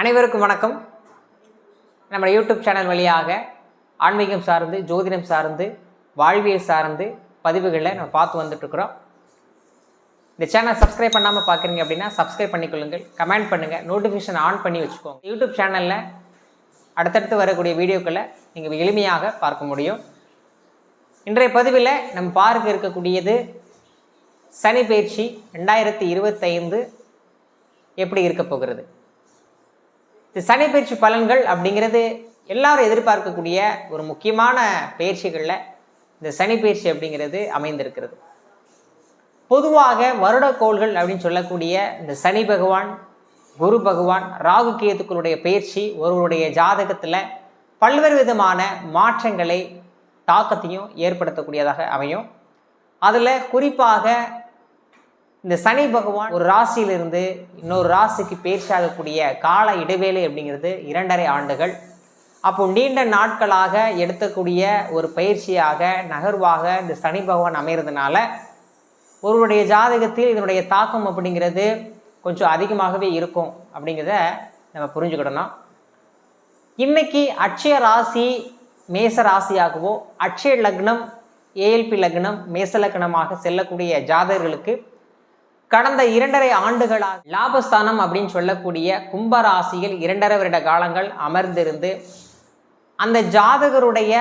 அனைவருக்கும் வணக்கம். நம்ம யூடியூப் சேனல் வழியாக ஆன்மீகம் சார்ந்து ஜோதிடம் சார்ந்து வாழ்வியல் சார்ந்து பதிவுகளை நம்ம பார்த்து வந்துட்டுருக்குறோம். இந்த சேனல் சப்ஸ்கிரைப் பண்ணாமல் பார்க்குறீங்க அப்படின்னா சப்ஸ்கிரைப் பண்ணிக்கொள்ளுங்கள். கமெண்ட் பண்ணுங்கள் நோட்டிஃபிகேஷன் ஆன் பண்ணி வச்சுக்கோங்க. யூடியூப் சேனலில் அடுத்தடுத்து வரக்கூடிய வீடியோக்களை நீங்கள் எளிமையாக பார்க்க முடியும். இன்றைய பதிவில் நம்ம பார்க்க இருக்கக்கூடியது சனி பயிற்சி ரெண்டாயிரத்தி இருபத்தைந்து எப்படி இருக்க போகிறது? இந்த சனி பயிற்சி பலன்கள் அப்படிங்கிறது எல்லாரும் எதிர்பார்க்கக்கூடிய ஒரு முக்கியமான பயிற்சிகளில் இந்த சனி பயிற்சி அப்படிங்கிறது அமைந்திருக்கிறது. பொதுவாக வருடக்கோள்கள் அப்படின்னு சொல்லக்கூடிய இந்த சனி பகவான் குரு பகவான் ராகு கேதுக்களுடைய பயிற்சி ஒருவருடைய ஜாதகத்தில் பல்வேறு விதமான மாற்றங்களை தாக்கத்தையும் ஏற்படுத்தக்கூடியதாக அமையும். அதில் குறிப்பாக இந்த சனி பகவான் ஒரு ராசியிலிருந்து இன்னொரு ராசிக்கு பேச்சாகக்கூடிய கால இடைவேளை அப்படிங்கிறது இரண்டரை ஆண்டுகள். அப்போ நீண்ட நாட்களாக எடுக்கக்கூடிய ஒரு பயிற்சியாக நகர்வாக இந்த சனி பகவான் அமைகிறதுனால ஒருவருடைய ஜாதகத்தில் இதனுடைய தாக்கம் அப்படிங்கிறது கொஞ்சம் அதிகமாகவே இருக்கும் அப்படிங்கிறத நம்ம புரிஞ்சுக்கிடணும். இன்னைக்கு அட்சய ராசி மேச ராசியாகவோ அட்சய லக்னம் ஏஎல்பி லக்னம் மேச லக்னமாக செல்லக்கூடிய ஜாதகர்களுக்கு கடந்த இரண்டரை ஆண்டுகளாக லாபஸ்தானம் அப்படின்னு சொல்லக்கூடிய கும்பராசியில் இரண்டரை வருட காலங்கள் அமர்ந்திருந்து அந்த ஜாதகருடைய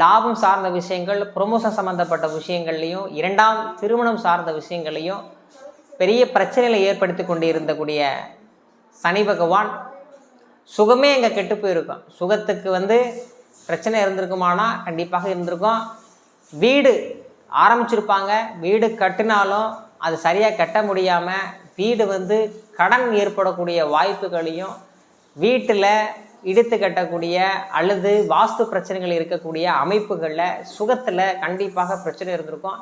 லாபம் சார்ந்த விஷயங்கள் ப்ரொமோஷன் சம்மந்தப்பட்ட விஷயங்கள்லையும் இரண்டாம் திருமணம் சார்ந்த விஷயங்களையும் பெரிய பிரச்சனைகளை ஏற்படுத்தி கொண்டு இருந்தக்கூடிய சனி பகவான் சுகமே எங்கே கெட்டு போயிருக்கும். சுகத்துக்கு வந்து பிரச்சனை இருந்திருக்குமானா கண்டிப்பாக இருந்திருக்கும். வீடு ஆரம்பிச்சிருப்பாங்க. வீடு கட்டினாலும் அது சரியாக கட்ட முடியாமல் வீடு வந்து கடன் ஏற்படக்கூடிய வாய்ப்புகளையும் வீட்டில் இடித்து கட்டக்கூடிய அல்லது வாஸ்து பிரச்சனைகள் இருக்கக்கூடிய அமைப்புகளில் சுகத்தில் கண்டிப்பாக பிரச்சனை இருந்திருக்கும்.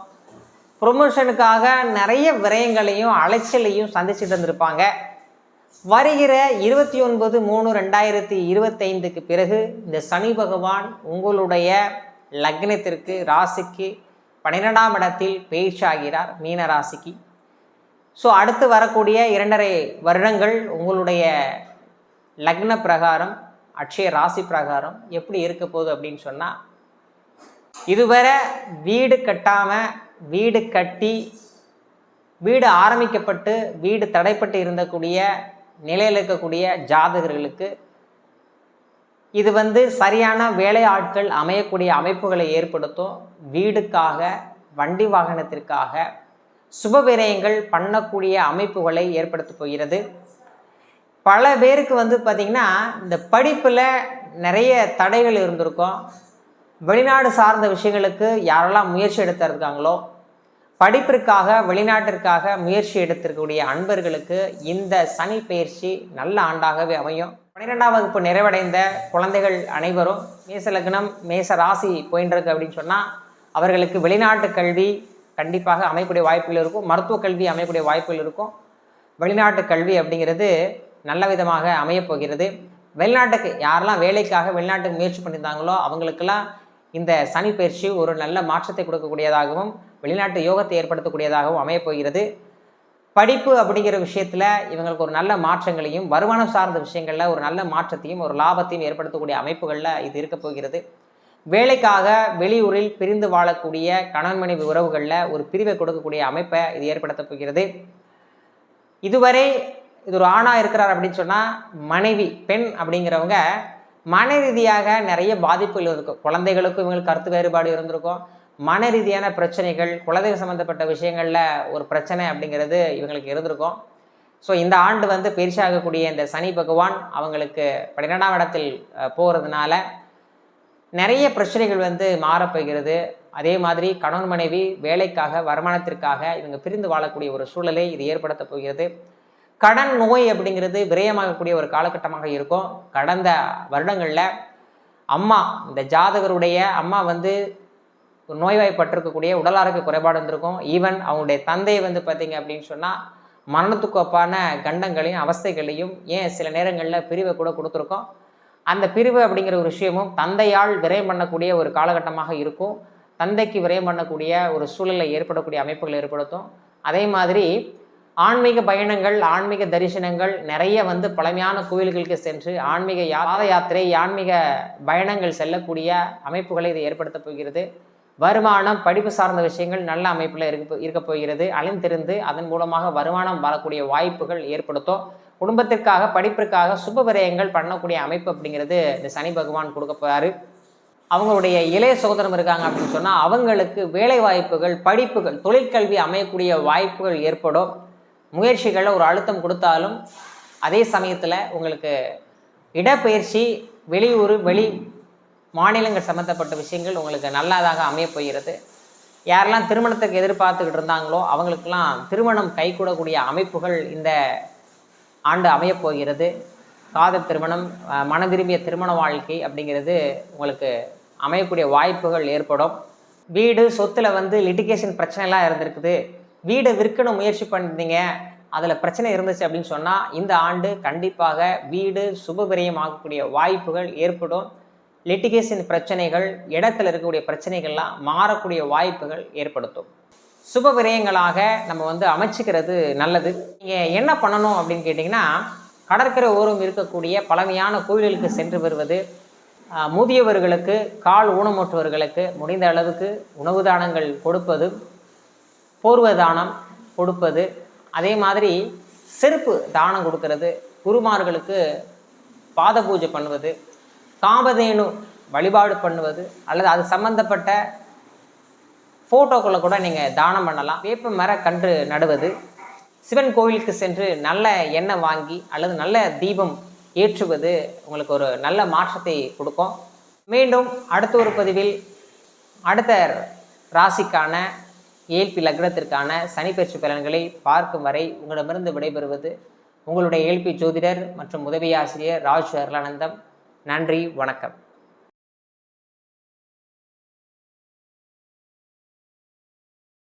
ப்ரொமோஷனுக்காக நிறைய விரயங்களையும் அலைச்சலையும் சந்திச்சுட்டு இருந்திருப்பாங்க. வருகிற இருபத்தி ஒன்பது மூணு ரெண்டாயிரத்தி இருபத்தைந்துக்கு பிறகு இந்த சனி பகவான் உங்களுடைய லக்னத்திற்கு ராசிக்கு பன்னிரெண்டாம் இடத்தில் பயிற்சியாகிறார் ஆகிறார் மீனராசிக்கு. ஸோ அடுத்து வரக்கூடிய இரண்டரை வருடங்கள் உங்களுடைய லக்ன பிரகாரம் அட்சய ராசி பிரகாரம் எப்படி இருக்க போகுது அப்படின்னு சொன்னால் இதுவரை வீடு கட்டாமல் வீடு கட்டி வீடு ஆரம்பிக்கப்பட்டு வீடு தடைப்பட்டு இருந்தக்கூடிய நிலையில் இருக்கக்கூடிய ஜாதகர்களுக்கு இது வந்து சரியான வேலை ஆட்கள் அமையக்கூடிய அமைப்புகளை ஏற்படுத்தும். வீடுக்காக வண்டி வாகனத்திற்காக சுப விரயங்கள் பண்ணக்கூடிய அமைப்புகளை ஏற்படுத்த போகிறது. பல பேருக்கு வந்து பார்த்திங்கன்னா இந்த படிப்பில் நிறைய தடைகள் இருந்திருக்கும். வெளிநாடு சார்ந்த விஷயங்களுக்கு யாரெல்லாம் முயற்சி எடுத்திருக்காங்களோ படிப்பிற்காக வெளிநாட்டிற்காக முயற்சி எடுத்திருக்கக்கூடிய அன்பர்களுக்கு இந்த சனி பயிற்சி நல்ல ஆண்டாகவே அமையும். பன்னிரெண்டாம் வகுப்பு நிறைவடைந்த குழந்தைகள் அனைவரும் மேச லக்னம் மேச ராசி போயின்றிருக்கு அப்படின்னு சொன்னால் அவர்களுக்கு வெளிநாட்டு கல்வி கண்டிப்பாக அமையக்கூடிய வாய்ப்புகள் இருக்கும். மருத்துவ கல்வி அமையக்கூடிய வாய்ப்புகள் இருக்கும். வெளிநாட்டு கல்வி அப்படிங்கிறது நல்ல விதமாக அமையப்போகிறது வெளிநாட்டுக்கு யாரெல்லாம் வேலைக்காக வெளிநாட்டுக்கு முயற்சி பண்ணியிருந்தாங்களோ அவங்களுக்கெல்லாம் இந்த சனி பயிற்சி ஒரு நல்ல மாற்றத்தை கொடுக்கக்கூடியதாகவும் வெளிநாட்டு யோகத்தை ஏற்படுத்தக்கூடியதாகவும் அமையப்போகிறது படிப்பு அப்படிங்கிற விஷயத்தில் இவங்களுக்கு ஒரு நல்ல மாற்றங்களையும் வருமானம் சார்ந்த விஷயங்களில் ஒரு நல்ல மாற்றத்தையும் ஒரு லாபத்தையும் ஏற்படுத்தக்கூடிய அமைப்புகளில் இது இருக்க போகிறது. வேலைக்காக வெளியூரில் பிரிந்து வாழக்கூடிய கணவன் மனைவி உறவுகளில் ஒரு பிரிவை கொடுக்கக்கூடிய அமைப்பை இது ஏற்படுத்த போகிறது. இதுவரை இது ஒரு ஆணாக இருக்கிறார் அப்படின்னு சொன்னால் மனைவி பெண் அப்படிங்கிறவங்க மன ரீதியாக நிறைய பாதிப்புகள் இருக்கும் குழந்தைகளுக்கும் இவங்களுக்கு கருத்து வேறுபாடு இருந்திருக்கும். மன ரீதியான பிரச்சனைகள் குழந்தைகள் சம்மந்தப்பட்ட விஷயங்களில் ஒரு பிரச்சனை அப்படிங்கிறது இவங்களுக்கு இருந்திருக்கும். ஸோ இந்த ஆண்டு வந்து பெருசாகக்கூடிய இந்த சனி பகவான் அவங்களுக்கு பன்னிரெண்டாம் இடத்தில் போகிறதுனால நிறைய பிரச்சனைகள் வந்து மாறப்போகிறது அதே மாதிரி கணவன் மனைவி வேலைக்காக வருமானத்திற்காக இவங்க பிரிந்து வாழக்கூடிய ஒரு சூழலை இது ஏற்படுத்த போகிறது. கடன் நோய் அப்படிங்கிறது விரயமாகக்கூடிய ஒரு காலகட்டமாக இருக்கும். கடந்த வருடங்களில் அம்மா இந்த ஜாதகருடைய அம்மா வந்து நோய்வாய்ப்பட்டிருக்கக்கூடிய உடல் குறைபாடு இருந்திருக்கும். ஈவன் அவங்களுடைய தந்தை வந்து பார்த்தீங்க அப்படின்னு சொன்னால் மரணத்துக்கு ஒப்பான கண்டங்களையும் அவஸ்தைகளையும் ஏன் சில நேரங்களில் பிரிவை கூட கொடுத்துருக்கோம். அந்த பிரிவு அப்படிங்கிற ஒரு விஷயமும் தந்தையால் விரயம் பண்ணக்கூடிய ஒரு காலகட்டமாக இருக்கும். தந்தைக்கு விரயம் பண்ணக்கூடிய ஒரு சூழலை ஏற்படக்கூடிய அமைப்புகளை ஏற்படுத்தும். அதே மாதிரி ஆன்மீக பயணங்கள் ஆன்மீக தரிசனங்கள் நிறைய வந்து பழமையான கோயில்களுக்கு சென்று ஆன்மீக யாத யாத்திரை ஆன்மீக பயணங்கள் செல்லக்கூடிய அமைப்புகளை இது ஏற்படுத்தப் போகிறது. வருமானம் படிப்பு சார்ந்த விஷயங்கள் நல்ல அமைப்பில் இருக்க இருக்க போகிறது. அலைந்திருந்து அதன் மூலமாக வருமானம் வரக்கூடிய வாய்ப்புகள் ஏற்படுத்தும். குடும்பத்திற்காக படிப்பிற்காக சுப விரயங்கள் பண்ணக்கூடிய அமைப்பு அப்படிங்கிறது இந்த சனி பகவான் கொடுக்க போறாரு. அவங்களுடைய இளைய சகோதரம் இருக்காங்க அப்படின்னு சொன்னால் அவங்களுக்கு வேலை வாய்ப்புகள் படிப்புகள் தொழிற்கல்வி அமையக்கூடிய வாய்ப்புகள் ஏற்படும். முயற்சிகளில் ஒரு அழுத்தம் கொடுத்தாலும் அதே சமயத்தில் உங்களுக்கு இடப்பெயர்ச்சி வெளியூர் வெளி மாநிலங்கள் சம்மந்தப்பட்ட விஷயங்கள் உங்களுக்கு நல்லதாக அமைய போகிறது. யாரெல்லாம் திருமணத்துக்கு எதிர்பார்த்துக்கிட்டு இருந்தாங்களோ அவங்களுக்கெல்லாம் திருமணம் கைகூடக்கூடிய அமைப்புகள் இந்த ஆண்டு அமையப் போகிறது. காதல் திருமணம் மன மனம் விரும்பிய திருமண வாழ்க்கை அப்படிங்கிறது உங்களுக்கு அமையக்கூடிய வாய்ப்புகள் ஏற்படும். வீடு சொத்தில் வந்து லிட்டிகேஷன் பிரச்சனைலாம் இருந்திருக்குது. வீடை விற்கணும் முயற்சி பண்ணிருந்தீங்க அதில் பிரச்சனை இருந்துச்சு அப்படின்னு சொன்னால் இந்த ஆண்டு கண்டிப்பாக வீடு சுப ஆகக்கூடிய வாய்ப்புகள் ஏற்படும். லிட்டிகேஷன் பிரச்சனைகள் இடத்துல இருக்கக்கூடிய பிரச்சனைகள்லாம் மாறக்கூடிய வாய்ப்புகள் ஏற்படுத்தும். சுப விரயங்களாக நம்ம வந்து அமைச்சிக்கிறது நல்லது. நீங்கள் என்ன பண்ணணும் அப்படின்னு கேட்டிங்கன்னா கடற்கரை ஓரம் இருக்கக்கூடிய பழமையான கோயில்களுக்கு சென்று வருவது முதியவர்களுக்கு கால் ஊனமுற்றவர்களுக்கு முடிந்த அளவுக்கு உணவு தானங்கள் கொடுப்பது போர்வ தானம் கொடுப்பது அதே மாதிரி செருப்பு தானம் கொடுக்கறது குருமார்களுக்கு பாத பூஜை பண்ணுவது காமதேனு வழிபாடு பண்ணுவது அல்லது அது சம்பந்தப்பட்ட ஃபோட்டோக்களை கூட நீங்கள் தானம் பண்ணலாம். வேப்ப மர கன்று நடுவது சிவன் கோவிலுக்கு சென்று நல்ல எண்ணெய் வாங்கி அல்லது நல்ல தீபம் ஏற்றுவது உங்களுக்கு ஒரு நல்ல மாற்றத்தை கொடுக்கும். மீண்டும் அடுத்த ஒரு பதிவில் அடுத்த ராசிக்கான ஏல்பி லக்னத்திற்கான சனிப்பயிற்சி பலன்களை பார்க்கும் வரை உங்களிடமிருந்து விடைபெறுவது உங்களுடைய ஏல்பி ஜோதிடர் மற்றும் உதவி ஆசிரியர் ராஜ் அருளானந்தம். நன்றி வணக்கம்.